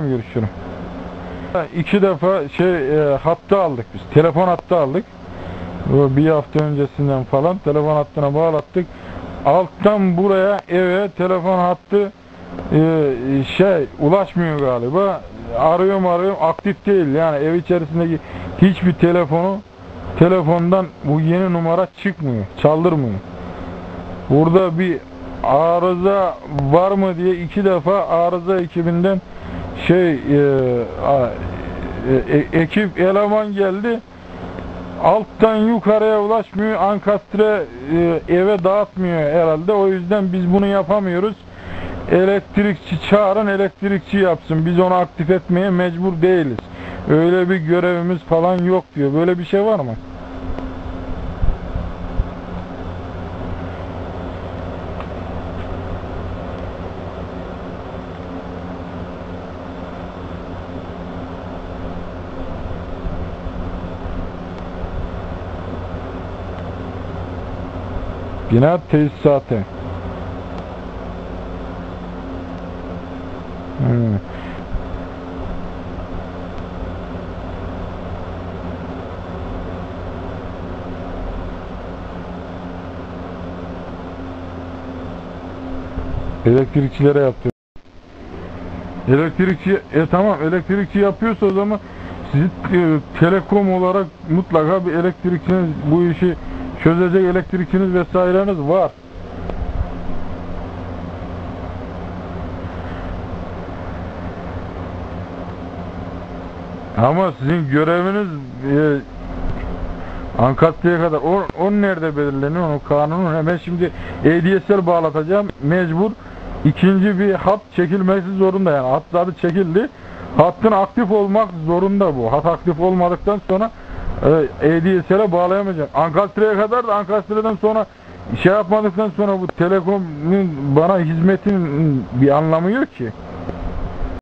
görüşüyorum. İki defa şey e, hattı aldık biz. Telefon hattı aldık. Bir hafta öncesinden falan telefon hattına bağlattık. Alttan buraya eve telefon hattı e, şey ulaşmıyor galiba. Arıyorum arıyorum aktif değil. Yani ev içerisindeki hiçbir telefonu telefondan bu yeni numara çıkmıyor. Çaldırmıyor. Burada bir arıza var mı diye iki defa arıza ekibinden şey e, e, e- ekip eleman geldi. Alttan yukarıya ulaşmıyor. Ankastre e, eve dağıtmıyor herhalde. O yüzden biz bunu yapamıyoruz. Elektrikçi çağırın elektrikçi yapsın. Biz onu aktif etmeye mecbur değiliz. Öyle bir görevimiz falan yok diyor. Böyle bir şey var mı? Bina tesisatı. Hmm. Elektrikçilere yaptı. Elektrikçi, e tamam elektrikçi yapıyorsa o zaman siz e, telekom olarak mutlaka bir elektrikçiniz bu işi çözecek elektrikçiniz vesaireniz var. Ama sizin göreviniz e, Ankara'ya kadar. O, o nerede belirleniyor? O kanunun hemen şimdi ADSL bağlatacağım. Mecbur ikinci bir hat çekilmesi zorunda yani. Hatları çekildi. Hattın aktif olmak zorunda bu. Hat aktif olmadıktan sonra e, ADSL'e bağlayamayacağım. Ankara'ya kadar da Ankara'dan sonra şey yapmadıktan sonra bu telekomun bana hizmetin bir anlamı yok ki.